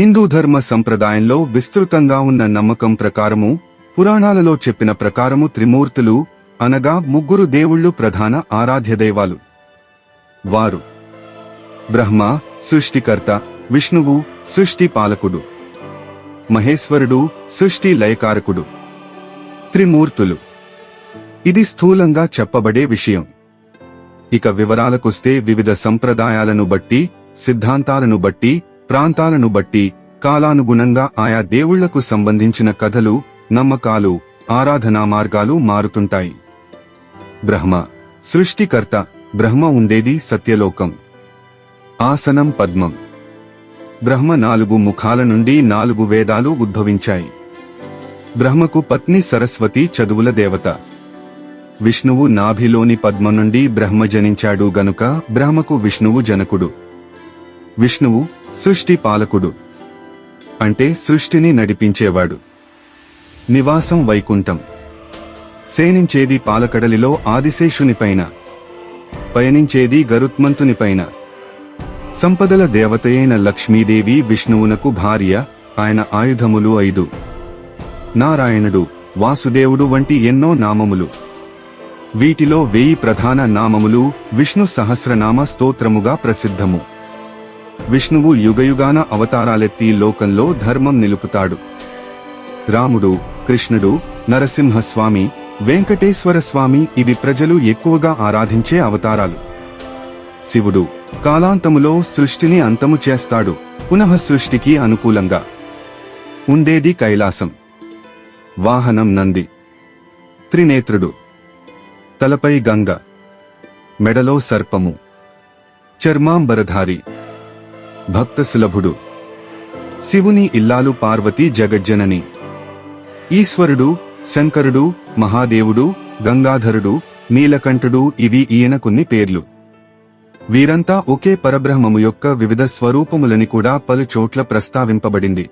హిందూ ధర్మ సంప్రదాయంలో విస్తృతంగా ఉన్న నమ్మకం ప్రకారము పురాణాలలో చెప్పిన ప్రకారము త్రిమూర్తులు అనగా ముగ్గురు దేవుళ్ళు ప్రధాన ఆరాధ్య దైవాలు. వారు బ్రహ్మ సృష్టికర్త విష్ణువు సృష్టి పాలకుడు మహేశ్వరుడు సృష్టి లయకారకుడు. త్రిమూర్తులు. ఇది స్థూలంగా చెప్పబడే విషయం. ఇక వివరాలకొస్తే వివిధ సంప్రదాయాలను బట్టి సిద్ధాంతాలను బట్టి ప్రాంతాలను బట్టి కాలానుగుణంగా ఆయా దేవుళ్ళకు సంబంధించిన కథలు నమ్మకాలు ఆరాధనా మార్గాలు మారుతుంటాయి. బ్రహ్మ సృష్టికర్త బ్రహ్మ ఉండేది సత్యలోకం. ఆసనం పద్మం. బ్రహ్మ నాలుగు ముఖాల నుండి నాలుగు వేదాలు ఉద్భవించాయి. బ్రహ్మకు పత్ని సరస్వతి చదువుల దేవత. విష్ణువు నాభిలోని పద్మ నుండి బ్రహ్మ జనించాడు గనుక బ్రహ్మకు విష్ణువు జనకుడు. విష్ణువు సృష్టి పాలకుడు. అంటే సృష్టిని నడిపించేవాడు. నివాసం వైకుంఠం. సేనించేది పాలకడలిలో ఆదిశేషునిపైన. పయనించేది గరుత్మంతునిపైన. సంపదల దేవతయైన లక్ష్మీదేవి విష్ణువునకు భార్య ఆయన ఆయుధములు ఐదు. నారాయణుడు వాసుదేవుడు వంటి ఎన్నో నామములు. వీటిలో వెయ్యి ప్రధాన నామములు విష్ణు సహస్రనామ స్తోత్రముగా ప్రసిద్ధము. విష్ణువు యుగయుగాన అవతారాలెత్తి లోకంలో ధర్మం నిలుపుతాడు. రాముడు కృష్ణుడు నరసింహస్వామి వెంకటేశ్వర స్వామి ఇవి ప్రజలు ఎక్కువగా ఆరాధించే అవతారాలు. శివుడు కాలాంతములో సృష్టిని అంతము చేస్తాడు పునః సృష్టికి అనుకూలంగా. ఉండేది కైలాసం. వాహనం నంది. త్రినేత్రుడు. తలపై గంగ. మెడలో సర్పము. చర్మాంబరధారి. భక్త సులభుడు శివుని ఇల్లాలు పార్వతి జగజ్జనని. ఈశ్వరుడు శంకరుడు మహాదేవుడు గంగాధరుడు నీలకంఠుడు ఇవి ఈయన కొన్ని పేర్లు. వీరంతా ఒకే పరబ్రహ్మము యొక్క వివిధ స్వరూపములని కూడా పలు చోట్ల ప్రస్తావింపబడింది.